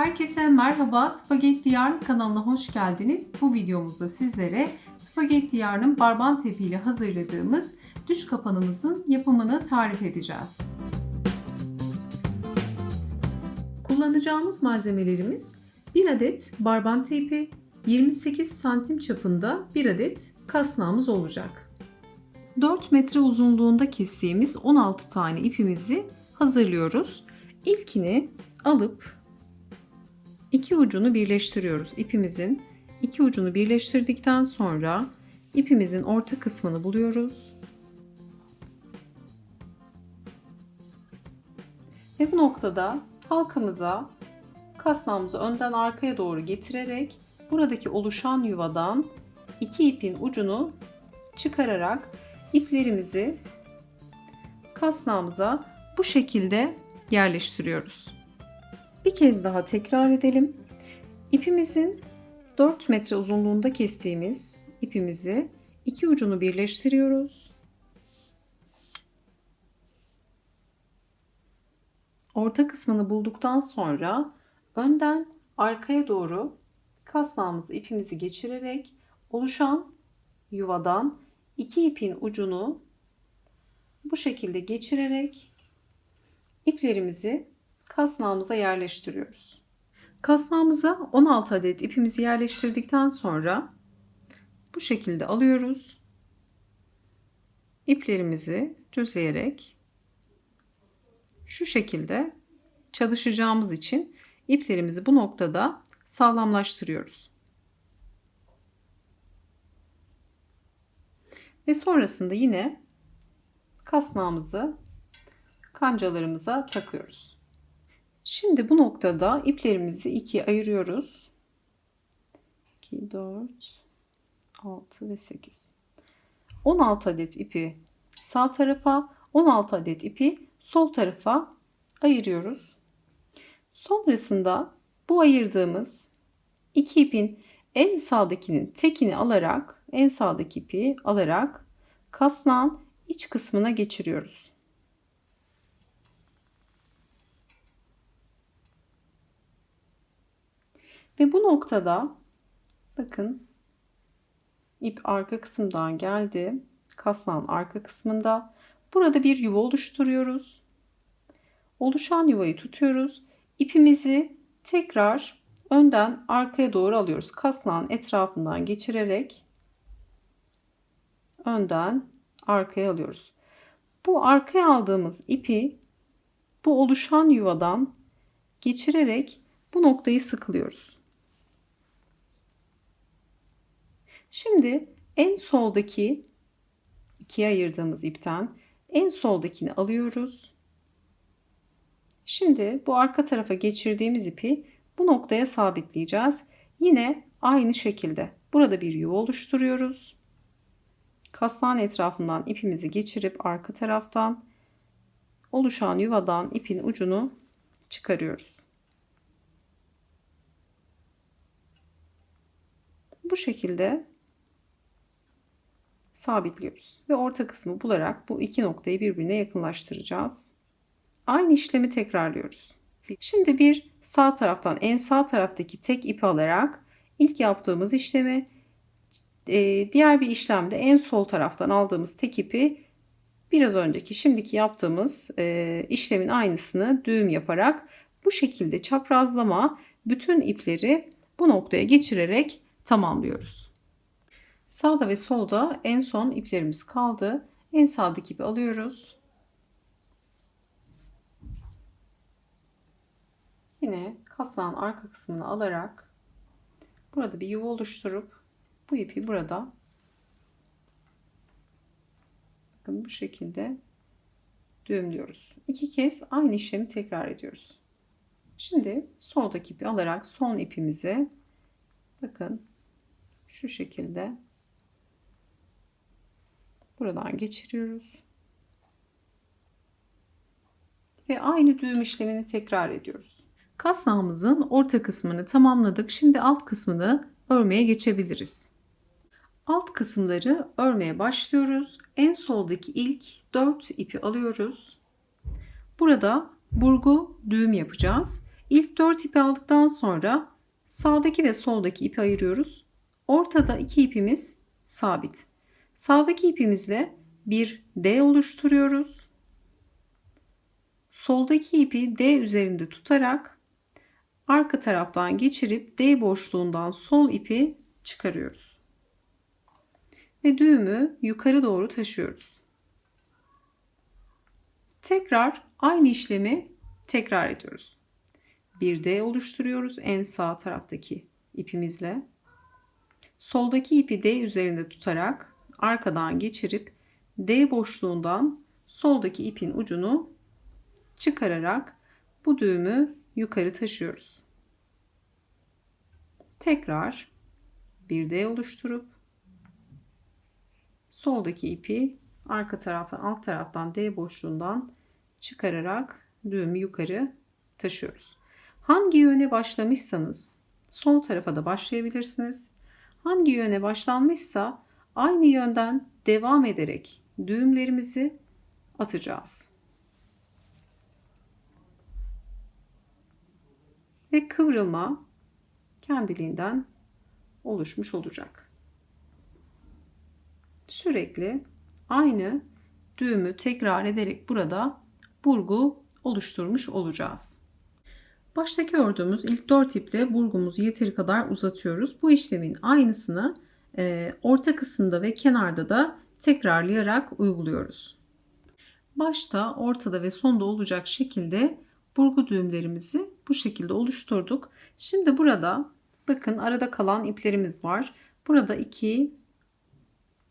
Herkese merhaba, Spagetti Yarn kanalına hoş geldiniz. Bu videomuzda sizlere Spagetti Yarn'ın barban tepi ile hazırladığımız düş kapanımızın yapımını tarif edeceğiz. Kullanacağımız malzemelerimiz 1 adet barban teypi, 28 santim çapında 1 adet kasnağımız olacak. 4 metre uzunluğunda kestiğimiz 16 tane ipimizi hazırlıyoruz. İlkini alıp iki ucunu birleştiriyoruz. İpimizin iki ucunu birleştirdikten sonra ipimizin orta kısmını buluyoruz. Ve bu noktada halkamıza kasnağımızı önden arkaya doğru getirerek buradaki oluşan yuvadan iki ipin ucunu çıkararak iplerimizi kasnağımıza bu şekilde yerleştiriyoruz. Bir kez daha tekrar edelim. İpimizin 4 metre uzunluğunda kestiğimiz ipimizi iki ucunu birleştiriyoruz. Orta kısmını bulduktan sonra önden arkaya doğru kasnağımızı ipimizi geçirerek oluşan yuvadan iki ipin ucunu bu şekilde geçirerek iplerimizi kasnağımıza yerleştiriyoruz. Kasnağımıza 16 adet ipimizi yerleştirdikten sonra bu şekilde alıyoruz. İplerimizi düzleyerek şu şekilde çalışacağımız için iplerimizi bu noktada sağlamlaştırıyoruz. Ve sonrasında yine kasnağımızı kancalarımıza takıyoruz. Şimdi bu noktada iplerimizi ikiye ayırıyoruz. 2, 4, 6 ve 8. 16 adet ipi sağ tarafa, 16 adet ipi sol tarafa ayırıyoruz. Sonrasında bu ayırdığımız iki ipin en sağdakinin tekini alarak, en sağdaki ipi alarak kasnağın iç kısmına geçiriyoruz. Ve bu noktada bakın ip arka kısımdan geldi. Kasnağın arka kısmında. Burada bir yuva oluşturuyoruz. Oluşan yuvayı tutuyoruz. İpimizi tekrar önden arkaya doğru alıyoruz. Kasnağın etrafından geçirerek önden arkaya alıyoruz. Bu arkaya aldığımız ipi bu oluşan yuvadan geçirerek bu noktayı sıkılıyoruz. Şimdi en soldaki ikiye ayırdığımız ipten en soldakini alıyoruz. Şimdi bu arka tarafa geçirdiğimiz ipi bu noktaya sabitleyeceğiz. Yine aynı şekilde burada bir yuva oluşturuyoruz. Kasnağın etrafından ipimizi geçirip arka taraftan oluşan yuvadan ipin ucunu çıkarıyoruz. Bu şekilde sabitliyoruz ve orta kısmı bularak bu iki noktayı birbirine yakınlaştıracağız. Aynı işlemi tekrarlıyoruz. Şimdi bir sağ taraftan en sağ taraftaki tek ipi alarak ilk yaptığımız işlemi e, diğer bir işlemde en sol taraftan aldığımız tek ipi biraz önceki şimdiki yaptığımız e, işlemin aynısını düğüm yaparak bu şekilde çaprazlama bütün ipleri bu noktaya geçirerek tamamlıyoruz. Sağda ve solda en son iplerimiz kaldı. En sağdaki ipi alıyoruz. Yine kasnağın arka kısmını alarak burada bir yuva oluşturup bu ipi burada bakın bu şekilde düğümlüyoruz. İki kez aynı işlemi tekrar ediyoruz. Şimdi soldaki ipi alarak son ipimizi bakın şu şekilde buradan geçiriyoruz. Ve aynı düğüm işlemini tekrar ediyoruz. Kasnağımızın orta kısmını tamamladık. Şimdi alt kısmını örmeye geçebiliriz. Alt kısımları örmeye başlıyoruz. En soldaki ilk 4 ipi alıyoruz. Burada burgu düğüm yapacağız. İlk 4 ipi aldıktan sonra sağdaki ve soldaki ipi ayırıyoruz. Ortada iki ipimiz sabit. Sağdaki ipimizle bir D oluşturuyoruz. Soldaki ipi D üzerinde tutarak arka taraftan geçirip D boşluğundan sol ipi çıkarıyoruz. Ve düğümü yukarı doğru taşıyoruz. Tekrar aynı işlemi tekrar ediyoruz. Bir D oluşturuyoruz en sağ taraftaki ipimizle. Soldaki ipi D üzerinde tutarak arkadan geçirip D boşluğundan soldaki ipin ucunu çıkararak bu düğümü yukarı taşıyoruz. Tekrar bir D oluşturup soldaki ipi arka taraftan alt taraftan D boşluğundan çıkararak düğümü yukarı taşıyoruz. Hangi yöne başlamışsanız sol tarafa da başlayabilirsiniz. Hangi yöne başlanmışsa aynı yönden devam ederek düğümlerimizi atacağız. Ve kıvrılma kendiliğinden oluşmuş olacak. Sürekli aynı düğümü tekrar ederek burada burgu oluşturmuş olacağız. Baştaki ördüğümüz ilk 4 iple burgumuzu yeteri kadar uzatıyoruz. Bu işlemin aynısını orta kısımda ve kenarda da tekrarlayarak uyguluyoruz. Başta, ortada ve sonda olacak şekilde burgu düğümlerimizi bu şekilde oluşturduk. Şimdi burada bakın arada kalan iplerimiz var. Burada 2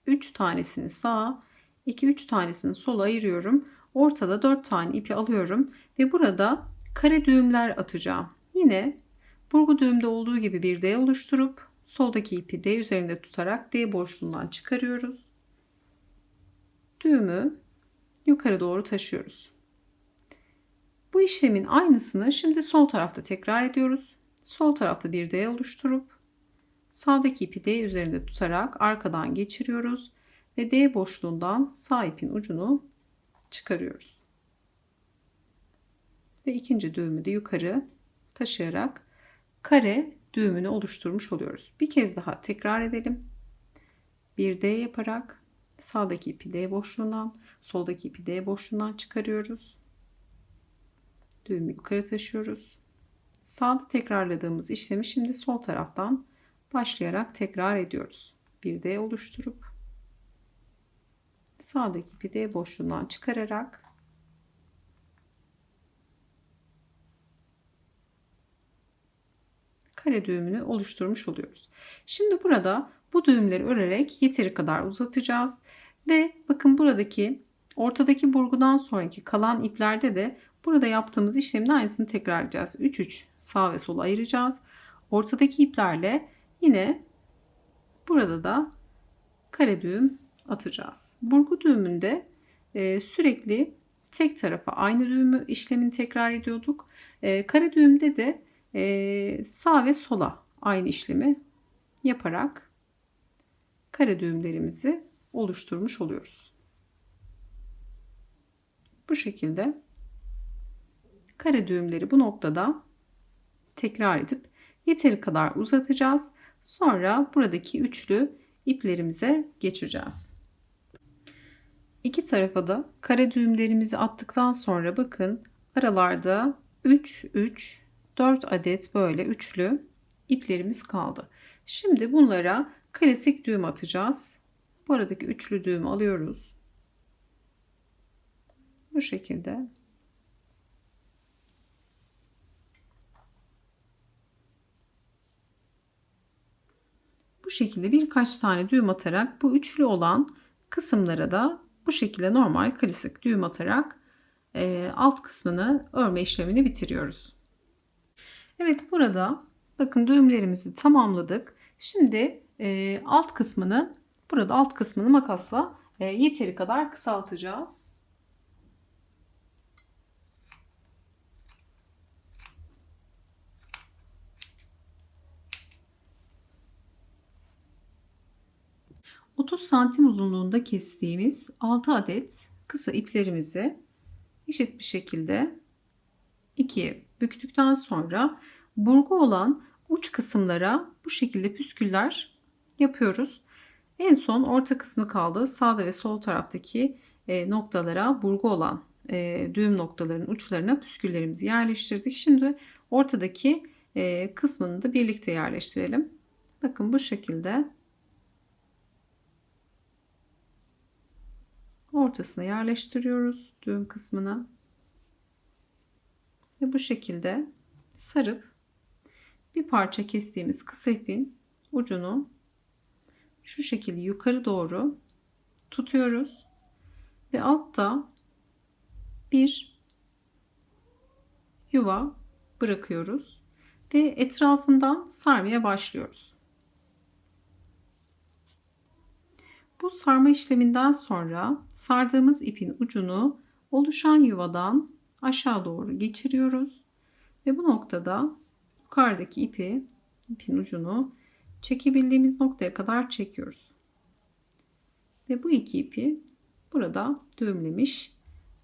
3 tanesini sağa, 2 3 tanesini sola ayırıyorum. Ortada 4 tane ipi alıyorum ve burada kare düğümler atacağım. Yine burgu düğümde olduğu gibi bir D oluşturup soldaki ipi D üzerinde tutarak D boşluğundan çıkarıyoruz. Düğümü yukarı doğru taşıyoruz. Bu işlemin aynısını şimdi sol tarafta tekrar ediyoruz. Sol tarafta bir D oluşturup sağdaki ipi D üzerinde tutarak arkadan geçiriyoruz ve D boşluğundan sağ ipin ucunu çıkarıyoruz. Ve ikinci düğümü de yukarı taşıyarak kare düğümünü oluşturmuş oluyoruz. Bir kez daha tekrar edelim. Bir D yaparak sağdaki ipi D boşluğundan, soldaki ipi D boşluğundan çıkarıyoruz. Düğümü yukarı taşıyoruz. Sağda tekrarladığımız işlemi şimdi sol taraftan başlayarak tekrar ediyoruz. Bir D oluşturup sağdaki ipi D boşluğundan çıkararak kare düğümünü oluşturmuş oluyoruz. Şimdi burada bu düğümleri örerek yeteri kadar uzatacağız. Ve bakın buradaki ortadaki burgudan sonraki kalan iplerde de burada yaptığımız işlemin aynısını tekrarlayacağız. 3 3 sağ ve sola ayıracağız. Ortadaki iplerle yine burada da kare düğüm atacağız. Burgu düğümünde e, sürekli tek tarafa aynı düğümü işlemini tekrar ediyorduk. E, kare düğümde de e, sağ ve sola aynı işlemi yaparak kare düğümlerimizi oluşturmuş oluyoruz. Bu şekilde kare düğümleri bu noktada tekrar edip yeteri kadar uzatacağız. Sonra buradaki üçlü iplerimize geçeceğiz. İki tarafa da kare düğümlerimizi attıktan sonra bakın aralarda 3 3 4 adet böyle üçlü iplerimiz kaldı. Şimdi bunlara klasik düğüm atacağız. Bu aradaki üçlü düğümü alıyoruz. Bu şekilde. Bu şekilde birkaç tane düğüm atarak bu üçlü olan kısımlara da bu şekilde normal klasik düğüm atarak alt kısmını örme işlemini bitiriyoruz. Evet burada bakın düğümlerimizi tamamladık. Şimdi e, alt kısmını burada alt kısmını makasla e, yeteri kadar kısaltacağız. ...30 santim uzunluğunda kestiğimiz 6 adet kısa iplerimizi eşit bir şekilde ikiye büktükten sonra burgu olan uç kısımlara bu şekilde püsküller yapıyoruz. En son orta kısmı kaldı. Sağda ve sol taraftaki e, noktalara burgu olan e, düğüm noktaların uçlarına püsküllerimizi yerleştirdik. Şimdi ortadaki e, kısmını da birlikte yerleştirelim. Bakın bu şekilde ortasına yerleştiriyoruz düğüm kısmına. Ve bu şekilde sarıp bir parça kestiğimiz kısa ipin ucunu şu şekilde yukarı doğru tutuyoruz ve altta bir yuva bırakıyoruz ve etrafından sarmaya başlıyoruz. Bu sarma işleminden sonra sardığımız ipin ucunu oluşan yuvadan aşağı doğru geçiriyoruz ve bu noktada yukarıdaki ipi ipin ucunu çekebildiğimiz noktaya kadar çekiyoruz. Ve bu iki ipi burada düğümlemiş,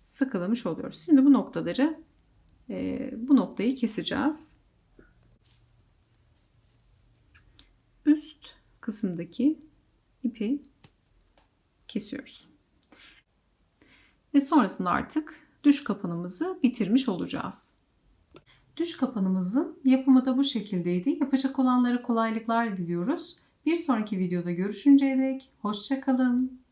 sıkılamış oluyoruz. Şimdi bu noktaları e, bu noktayı keseceğiz. Üst kısımdaki ipi kesiyoruz. Ve sonrasında artık düş kapanımızı bitirmiş olacağız. Düş kapanımızın yapımı da bu şekildeydi. Yapacak olanlara kolaylıklar diliyoruz. Bir sonraki videoda görüşünceye dek hoşçakalın.